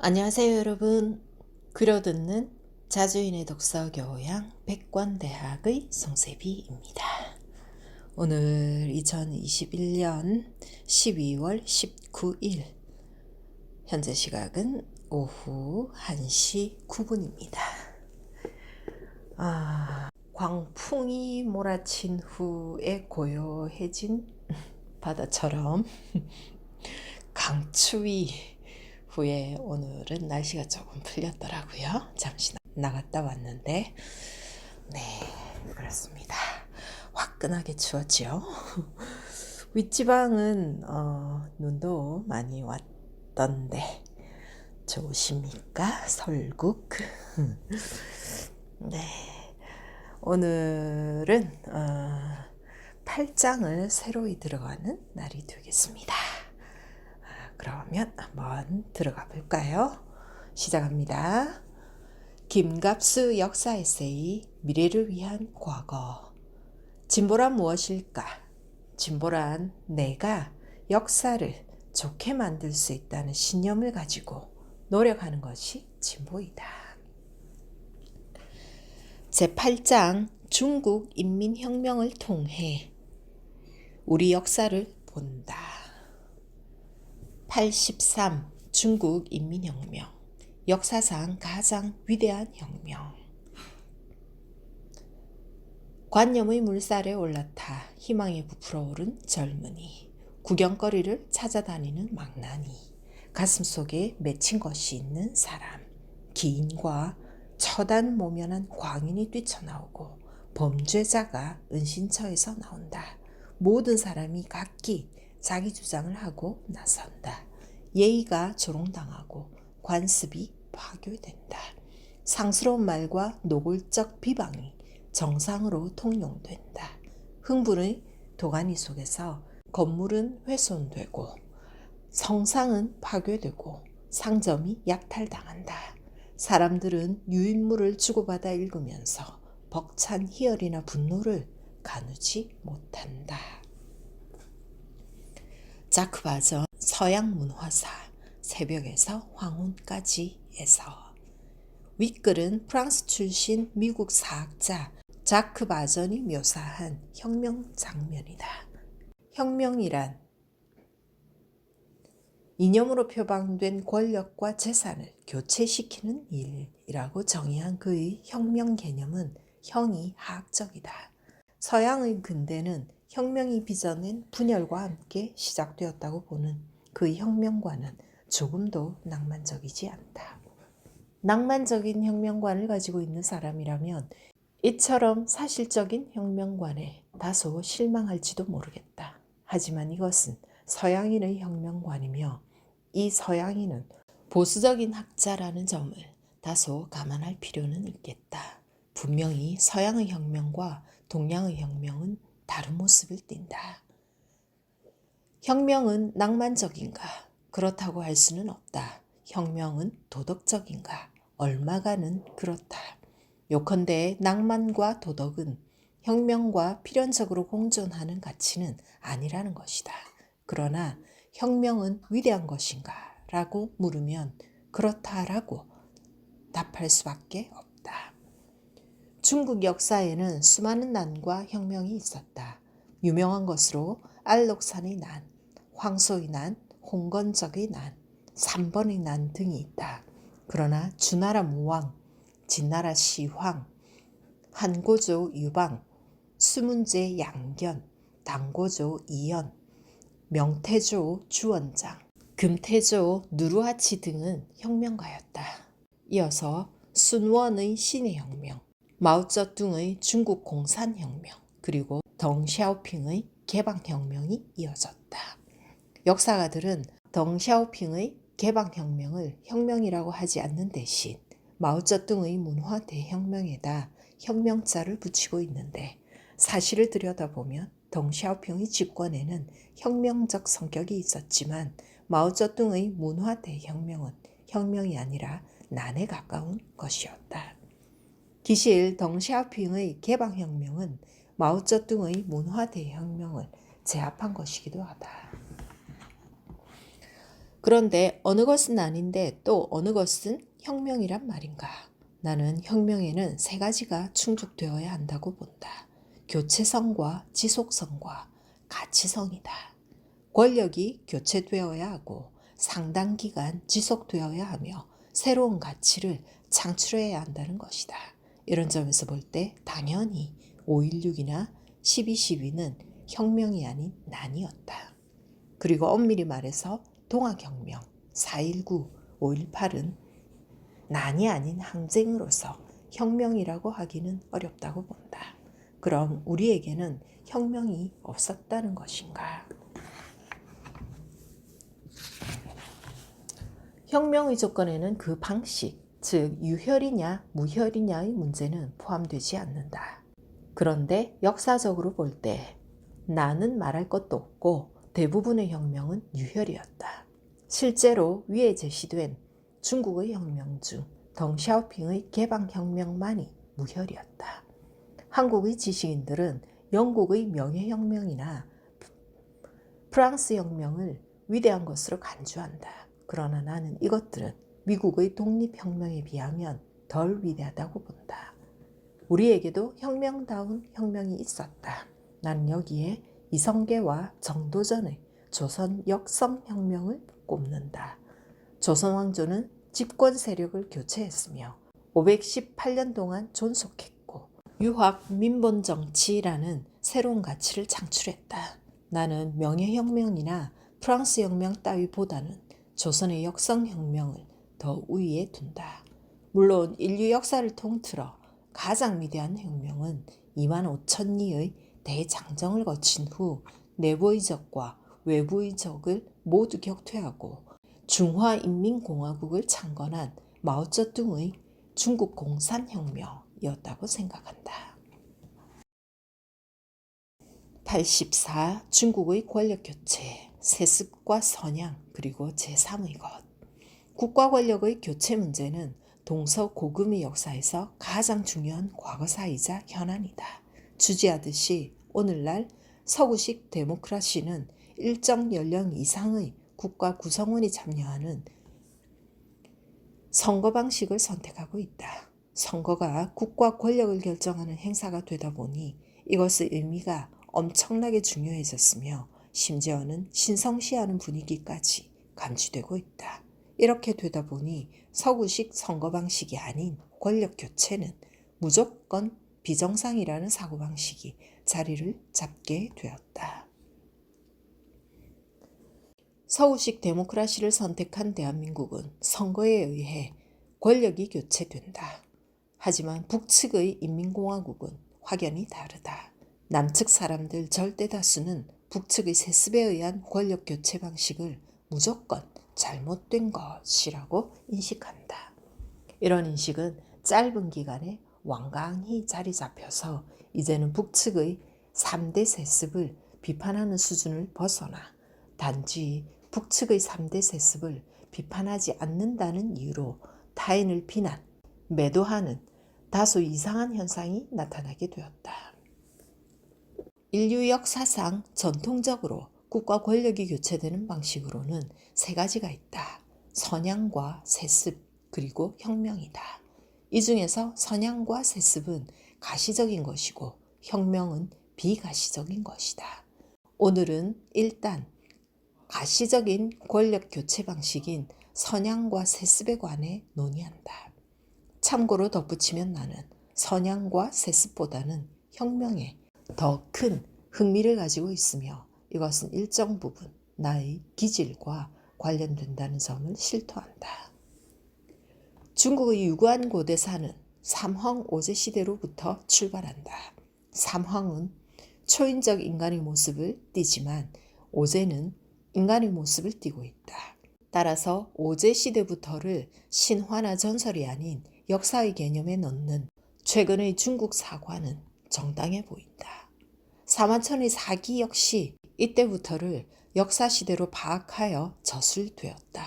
안녕하세요 여러분. 그려듣는 자주인의 독서 교양 백관대학의 송세비입니다. 오늘 2021년 12월 19일 현재 시각은 오후 1시 9분입니다. 아, 광풍이 몰아친 후에 고요해진 바다처럼 강추위 후에 오늘은 날씨가 조금 풀렸더라고요. 잠시 나갔다 왔는데, 네, 그렇습니다. 화끈하게 추웠죠. 윗지방은 어, 눈도 많이 왔던데 좋으십니까? 설국. 네, 오늘은 어, 8장을 새로이 들어가는 날이 되겠습니다. 그러면 한번 들어가 볼까요? 시작합니다. 김갑수 역사 에세이 미래를 위한 과거. 진보란 무엇일까? 진보란 내가 역사를 좋게 만들 수 있다는 신념을 가지고 노력하는 것이 진보이다. 제8장 중국 인민혁명을 통해 우리 역사를 본다. 83 중국 인민혁명 역사상 가장 위대한 혁명 관념의 물살에 올라타 희망에 부풀어 오른 젊은이 구경거리를 찾아다니는 망나니 가슴 속에 맺힌 것이 있는 사람 기인과 처단 모면한 광인이 뛰쳐나오고 범죄자가 은신처에서 나온다. 모든 사람이 각기 자기 주장을 하고 나선다. 예의가 조롱당하고 관습이 파괴된다. 상스러운 말과 노골적 비방이 정상으로 통용된다. 흥분의 도가니 속에서 건물은 훼손되고 성상은 파괴되고 상점이 약탈당한다. 사람들은 유인물을 주고받아 읽으면서 벅찬 희열이나 분노를 가누지 못한다. 자크바전 서양 문화사 새벽에서 황혼까지에서 윗글은 프랑스 출신 미국 사학자 자크 바전이 묘사한 혁명 장면이다. 혁명이란 이념으로 표방된 권력과 재산을 교체시키는 일이라고 정의한 그의 혁명 개념은 형이 하학적이다. 서양의 근대는 혁명이 빚어낸 분열과 함께 시작되었다고 보는 그 혁명관은 조금도 낭만적이지 않다. 낭만적인 혁명관을 가지고 있는 사람이라면 이처럼 사실적인 혁명관에 다소 실망할지도 모르겠다. 하지만 이것은 서양인의 혁명관이며 이 서양인은 보수적인 학자라는 점을 다소 감안할 필요는 있겠다. 분명히 서양의 혁명과 동양의 혁명은 다른 모습을 띈다. 혁명은 낭만적인가? 그렇다고 할 수는 없다. 혁명은 도덕적인가? 얼마가는 그렇다. 요컨대 낭만과 도덕은 혁명과 필연적으로 공존하는 가치는 아니라는 것이다. 그러나 혁명은 위대한 것인가? 라고 물으면 그렇다라고 답할 수밖에 없다. 중국 역사에는 수많은 난과 혁명이 있었다. 유명한 것으로 알록산의 난, 황소의 난, 홍건적의 난, 삼번의 난 등이 있다. 그러나 주나라 무왕, 진나라 시황, 한고조 유방, 수문제 양견, 당고조 이연, 명태조 주원장, 금태조 누르하치 등은 혁명가였다. 이어서 순원의 신의 혁명, 마오쩌둥의 중국 공산혁명 그리고 덩샤오핑의 개방혁명이 이어졌다. 역사가들은 덩샤오핑의 개방혁명을 혁명이라고 하지 않는 대신 마오쩌둥의 문화 대혁명에다 혁명자를 붙이고 있는데 사실을 들여다보면 덩샤오핑의 집권에는 혁명적 성격이 있었지만 마오쩌둥의 문화 대혁명은 혁명이 아니라 난에 가까운 것이었다. 기실 덩샤오핑의 개방혁명은 마오쩌둥의 문화대혁명을 제압한 것이기도 하다. 그런데 어느 것은 아닌데 또 어느 것은 혁명이란 말인가? 나는 혁명에는 세 가지가 충족되어야 한다고 본다. 교체성과 지속성과 가치성이다. 권력이 교체되어야 하고 상당 기간 지속되어야 하며 새로운 가치를 창출해야 한다는 것이다. 이런 점에서 볼 때 당연히 5.16이나 12.12는 혁명이 아닌 난이었다. 그리고 엄밀히 말해서 동학혁명, 4.19, 5.18은 난이 아닌 항쟁으로서 혁명이라고 하기는 어렵다고 본다. 그럼 우리에게는 혁명이 없었다는 것인가? 혁명의 조건에는 그 방식, 즉 유혈이냐 무혈이냐의 문제는 포함되지 않는다. 그런데 역사적으로 볼 때 나는 말할 것도 없고 대부분의 혁명은 유혈이었다. 실제로 위에 제시된 중국의 혁명 중 덩샤오핑의 개방혁명만이 무혈이었다. 한국의 지식인들은 영국의 명예혁명이나 프랑스 혁명을 위대한 것으로 간주한다. 그러나 나는 이것들은 미국의 독립혁명에 비하면 덜 위대하다고 본다. 우리에게도 혁명다운 혁명이 있었다. 난 여기에 이성계와 정도전의 조선 역성혁명을 꼽는다. 조선 왕조는 집권 세력을 교체했으며 518년 동안 존속했고 유학 민본 정치라는 새로운 가치를 창출했다. 나는 명예혁명이나 프랑스 혁명 따위보다는 조선의 역성혁명을 더 우위에 둔다. 물론 인류 역사를 통틀어 가장 위대한 혁명은 2만 5천리의 대장정을 거친 후 내부의 적과 외부의 적을 모두 격퇴하고 중화인민공화국을 창건한 마오쩌둥의 중국 공산혁명이었다고 생각한다. 84. 중국의 권력교체, 세습과 선양, 그리고 제3의 것. 국가 권력의 교체 문제는 동서고금의 역사에서 가장 중요한 과거사이자 현안이다. 주지하듯이 오늘날 서구식 데모크라시는 일정 연령 이상의 국가 구성원이 참여하는 선거 방식을 선택하고 있다. 선거가 국가 권력을 결정하는 행사가 되다 보니 이것의 의미가 엄청나게 중요해졌으며 심지어는 신성시하는 분위기까지 감지되고 있다. 이렇게 되다 보니 서구식 선거 방식이 아닌 권력 교체는 무조건 비정상이라는 사고방식이 자리를 잡게 되었다. 서구식 데모크라시를 선택한 대한민국은 선거에 의해 권력이 교체된다. 하지만 북측의 인민공화국은 확연히 다르다. 남측 사람들 절대 다수는 북측의 세습에 의한 권력 교체 방식을 무조건 잘못된 것이라고 인식한다. 이런 인식은 짧은 기간에 완강히 자리 잡혀서 이제는 북측의 3대 세습을 비판하는 수준을 벗어나 단지 북측의 3대 세습을 비판하지 않는다는 이유로 타인을 비난, 매도하는 다소 이상한 현상이 나타나게 되었다. 인류 역사상 전통적으로 국가 권력이 교체되는 방식으로는 세 가지가 있다. 선양과 세습, 그리고 혁명이다. 이 중에서 선양과 세습은 가시적인 것이고 혁명은 비가시적인 것이다. 오늘은 일단 가시적인 권력 교체 방식인 선양과 세습에 관해 논의한다. 참고로 덧붙이면 나는 선양과 세습보다는 혁명에 더 큰 흥미를 가지고 있으며 이것은 일정 부분 나의 기질과 관련된다는 점을 실토한다. 중국의 유구한 고대사는 삼황 오제 시대로부터 출발한다. 삼황은 초인적 인간의 모습을 띠지만 오제는 인간의 모습을 띠고 있다. 따라서 오제 시대부터를 신화나 전설이 아닌 역사의 개념에 넣는 최근의 중국 사과는 정당해 보인다. 사만천의 사기 역시 이때부터를 역사시대로 파악하여 저술되었다.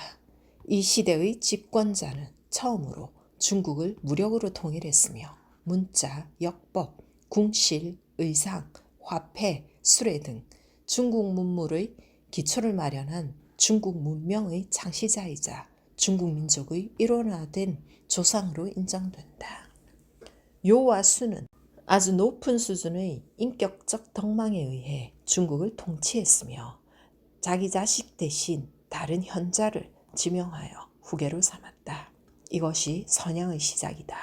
이 시대의 집권자는 처음으로 중국을 무력으로 통일했으며 문자, 역법, 궁실, 의상, 화폐, 수레 등 중국 문물의 기초를 마련한 중국 문명의 창시자이자 중국 민족의 일원화된 조상으로 인정된다. 요와 수는 아주 높은 수준의 인격적 덕망에 의해 중국을 통치했으며 자기 자식 대신 다른 현자를 지명하여 후계로 삼았다. 이것이 선양의 시작이다.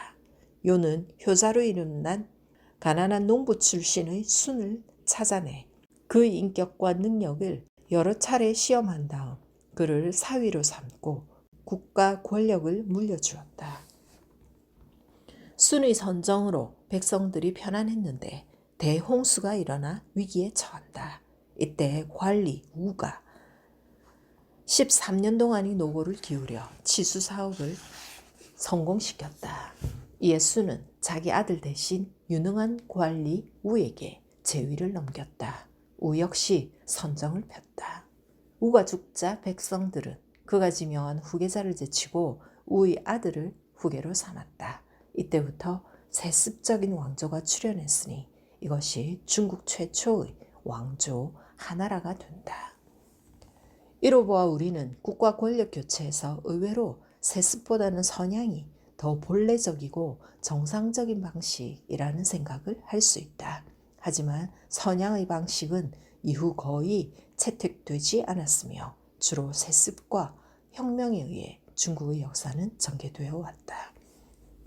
요는 효자로 이름난 가난한 농부 출신의 순을 찾아내 그의 인격과 능력을 여러 차례 시험한 다음 그를 사위로 삼고 국가 권력을 물려주었다. 순의 선정으로 백성들이 편안했는데 대홍수가 일어나 위기에 처한다. 이때 관리 우가 13년 동안이 노고를 기울여 치수 사업을 성공시켰다. 이에 수는 자기 아들 대신 유능한 관리 우에게 제위를 넘겼다. 우 역시 선정을 폈다. 우가 죽자 백성들은 그가 지명한 후계자를 제치고 우의 아들을 후계로 삼았다. 이때부터 세습적인 왕조가 출현했으니 이것이 중국 최초의 왕조 하나라가 된다. 이로 보아 우리는 국가 권력 교체에서 의외로 세습보다는 선양이 더 본래적이고 정상적인 방식이라는 생각을 할 수 있다. 하지만 선양의 방식은 이후 거의 채택되지 않았으며 주로 세습과 혁명에 의해 중국의 역사는 전개되어 왔다.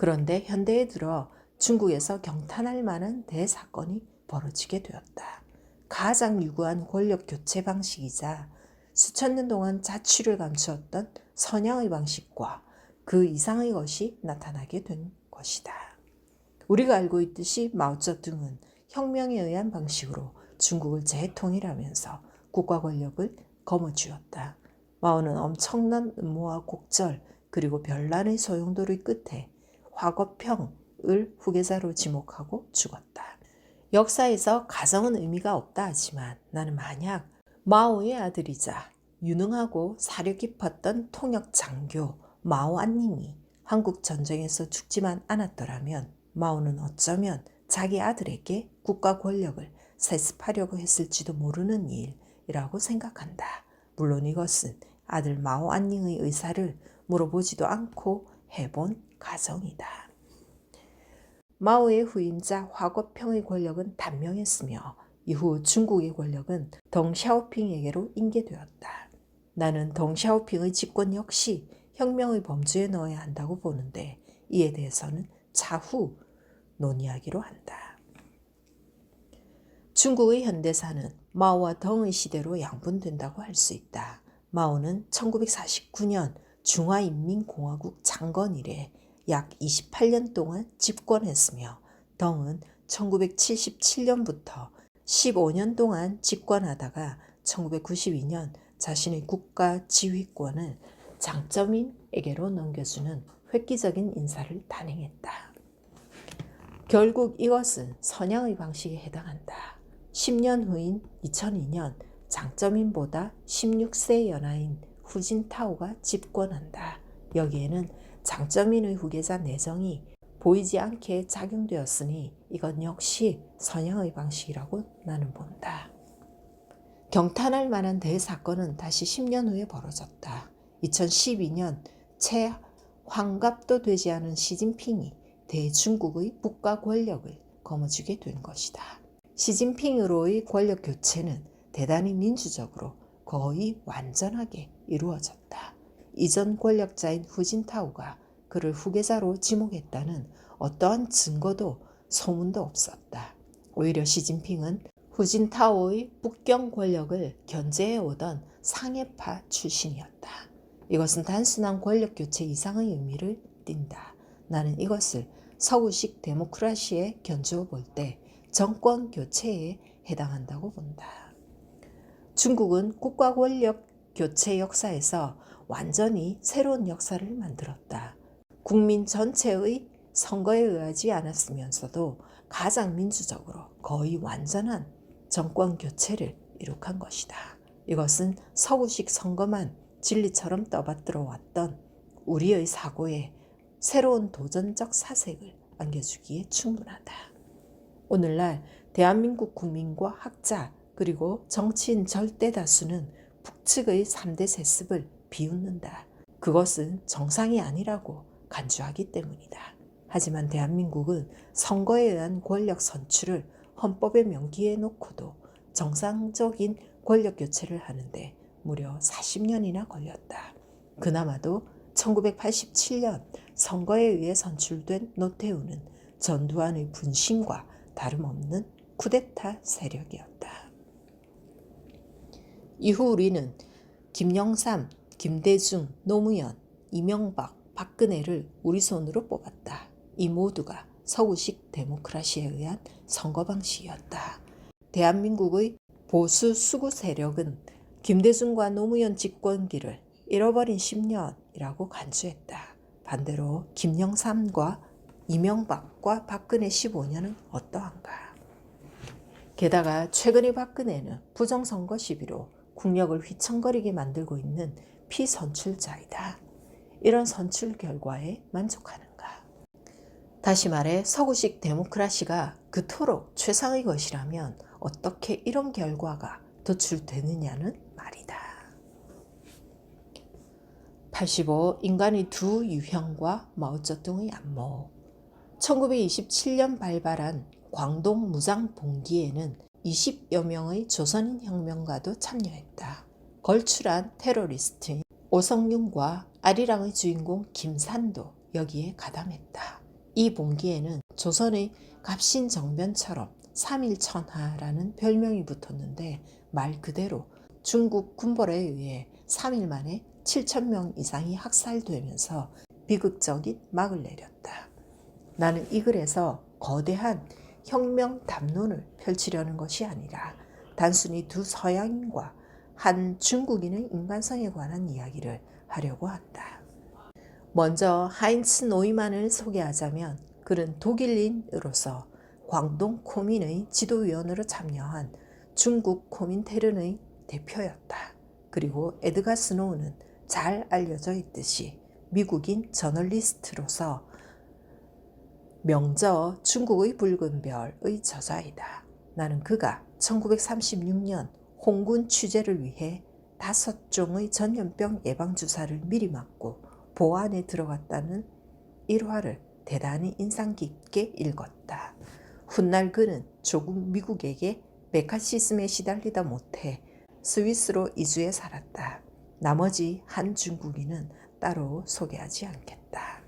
그런데 현대에 들어 중국에서 경탄할 만한 대사건이 벌어지게 되었다. 가장 유구한 권력 교체 방식이자 수천 년 동안 자취를 감추었던 선양의 방식과 그 이상의 것이 나타나게 된 것이다. 우리가 알고 있듯이 마오쩌둥은 혁명에 의한 방식으로 중국을 재통일하면서 국가 권력을 거머쥐었다. 마오는 엄청난 음모와 곡절 그리고 별난의 소용돌이 끝에 화거평을 후계자로 지목하고 죽었다. 역사에서 가정은 의미가 없다 하지만 나는 만약 마오의 아들이자 유능하고 사려 깊었던 통역 장교 마오 안닝이 한국 전쟁에서 죽지만 않았더라면 마오는 어쩌면 자기 아들에게 국가 권력을 세습하려고 했을지도 모르는 일이라고 생각한다. 물론 이것은 아들 마오 안닝의 의사를 물어보지도 않고 해본 가정이다. 마오의 후임자 화거평의 권력은 단명했으며 이후 중국의 권력은 덩샤오핑에게로 인계되었다. 나는 덩샤오핑의 집권 역시 혁명의 범주에 넣어야 한다고 보는데 이에 대해서는 차후 논의하기로 한다. 중국의 현대사는 마오와 덩의 시대로 양분된다고 할 수 있다. 마오는 1949년 중화인민공화국 창건 이래 약 28년 동안 집권했으며 덩은 1977년부터 15년 동안 집권하다가 1992년 자신의 국가 지휘권을 장점인에게로 넘겨주는 획기적인 인사를 단행했다. 결국 이것은 선양의 방식에 해당한다. 10년 후인 2002년 장점인보다 16세 연하인 후진타오가 집권한다. 여기에는 장점인의 후계자 내정이 보이지 않게 작용되었으니 이건 역시 선양의 방식이라고 나는 본다. 경탄할 만한 대사건은 다시 10년 후에 벌어졌다. 2012년 채 환갑도 되지 않은 시진핑이 대중국의 국가 권력을 거머쥐게 된 것이다. 시진핑으로의 권력 교체는 대단히 민주적으로 거의 완전하게 이루어졌다. 이전 권력자인 후진타오가 그를 후계자로 지목했다는 어떠한 증거도 소문도 없었다. 오히려 시진핑은 후진타오의 북경 권력을 견제해 오던 상해파 출신이었다. 이것은 단순한 권력 교체 이상의 의미를 띈다. 나는 이것을 서구식 데모크라시에 견주어 볼 때 정권 교체에 해당한다고 본다. 중국은 국가 권력 교체 역사에서 완전히 새로운 역사를 만들었다. 국민 전체의 선거에 의하지 않았으면서도 가장 민주적으로 거의 완전한 정권 교체를 이룩한 것이다. 이것은 서구식 선거만 진리처럼 떠받들어 왔던 우리의 사고에 새로운 도전적 사색을 안겨주기에 충분하다. 오늘날 대한민국 국민과 학자 그리고 정치인 절대 다수는 북측의 3대 세습을 비웃는다. 그것은 정상이 아니라고 간주하기 때문이다. 하지만 대한민국은 선거에 의한 권력 선출을 헌법에 명기해 놓고도 정상적인 권력 교체를 하는데 무려 40년이나 걸렸다. 그나마도 1987년 선거에 의해 선출된 노태우는 전두환의 분신과 다름없는 쿠데타 세력이었다. 이후 우리는 김영삼, 김대중, 노무현, 이명박, 박근혜를 우리 손으로 뽑았다. 이 모두가 서구식 데모크라시에 의한 선거 방식이었다. 대한민국의 보수 수구 세력은 김대중과 노무현 집권기를 잃어버린 10년이라고 간주했다. 반대로 김영삼과 이명박과 박근혜 15년은 어떠한가? 게다가 최근의 박근혜는 부정선거 시비로 국력을 휘청거리게 만들고 있는 피선출자이다. 이런 선출 결과에 만족하는가? 다시 말해 서구식 데모크라시가 그토록 최상의 것이라면 어떻게 이런 결과가 도출되느냐는 말이다. 85. 인간의 두 유형과 마오쩌둥의 안모 1927년 발발한 광동 무장 봉기에는 20여 명의 조선인 혁명가도 참여했다. 걸출한 테러리스트인 오성윤과 아리랑의 주인공 김산도 여기에 가담했다. 이 봉기에는 조선의 갑신정변처럼 삼일천하라는 별명이 붙었는데 말 그대로 중국 군벌에 의해 3일 만에 7천 명 이상이 학살되면서 비극적인 막을 내렸다. 나는 이 글에서 거대한 혁명 담론을 펼치려는 것이 아니라 단순히 두 서양인과 한 중국인의 인간성에 관한 이야기를 하려고 한다. 먼저 하인츠 노이만을 소개하자면 그는 독일인으로서 광동 코민의 지도위원으로 참여한 중국 코민테른의 대표였다. 그리고 에드가 스노우는 잘 알려져 있듯이 미국인 저널리스트로서 명저 중국의 붉은 별의 저자이다. 나는 그가 1936년 홍군 취재를 위해 다섯 종의 전염병 예방 주사를 미리 맞고 보안에 들어갔다는 일화를 대단히 인상 깊게 읽었다. 훗날 그는 조국 미국에게 메카시즘에 시달리다 못해 스위스로 이주해 살았다. 나머지 한 중국인은 따로 소개하지 않겠다.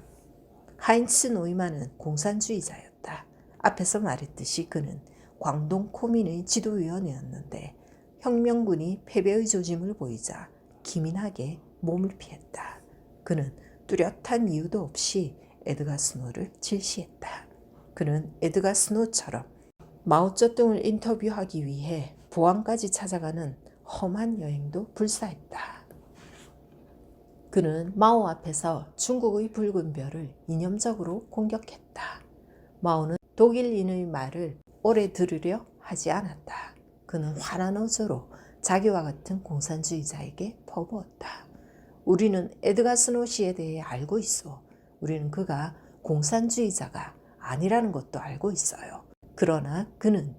하인츠 노이만은 공산주의자였다. 앞에서 말했듯이 그는 광동 코민의 지도위원이었는데 혁명군이 패배의 조짐을 보이자 기민하게 몸을 피했다. 그는 뚜렷한 이유도 없이 에드가 스노를 질시했다. 그는 에드가 스노처럼 마오쩌둥을 인터뷰하기 위해 보안까지 찾아가는 험한 여행도 불사했다. 그는 마오 앞에서 중국의 붉은 별을 이념적으로 공격했다. 마오는 독일인의 말을 오래 들으려 하지 않았다. 그는 환한 어조로 자기와 같은 공산주의자에게 퍼부었다. 우리는 에드가 스노시에 대해 알고 있어. 우리는 그가 공산주의자가 아니라는 것도 알고 있어요. 그러나 그는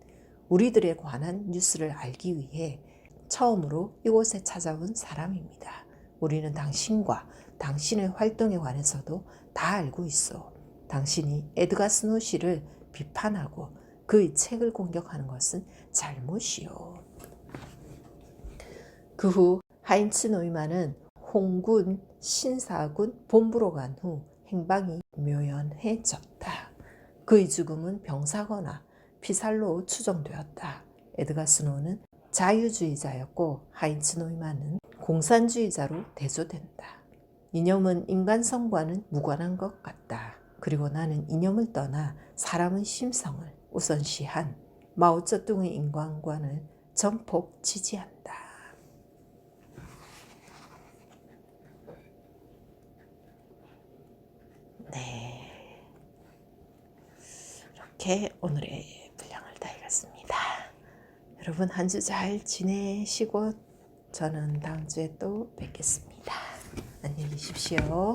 우리들에 관한 뉴스를 알기 위해 처음으로 이곳에 찾아온 사람입니다. 우리는 당신과 당신의 활동에 관해서도 다 알고 있어. 당신이 에드가 스노시를 비판하고 그의 책을 공격하는 것은 잘못이요. 그 후 하인츠 노이만은 홍군 신사군 본부로 간 후 행방이 묘연해졌다. 그의 죽음은 병사거나 피살로 추정되었다. 에드가 스노는 자유주의자였고 하인츠 노이만은 공산주의자로 대조된다. 이념은 인간성과는 무관한 것 같다. 그리고 나는 이념을 떠나 사람의 심성을 우선시한 마오쩌둥의 인간관을 전폭 지지한다. 네. 이렇게 오늘의 분량을 다 읽었습니다. 여러분 한 주 잘 지내시고 저는 다음 주에 또 뵙겠습니다. 안녕히 계십시오.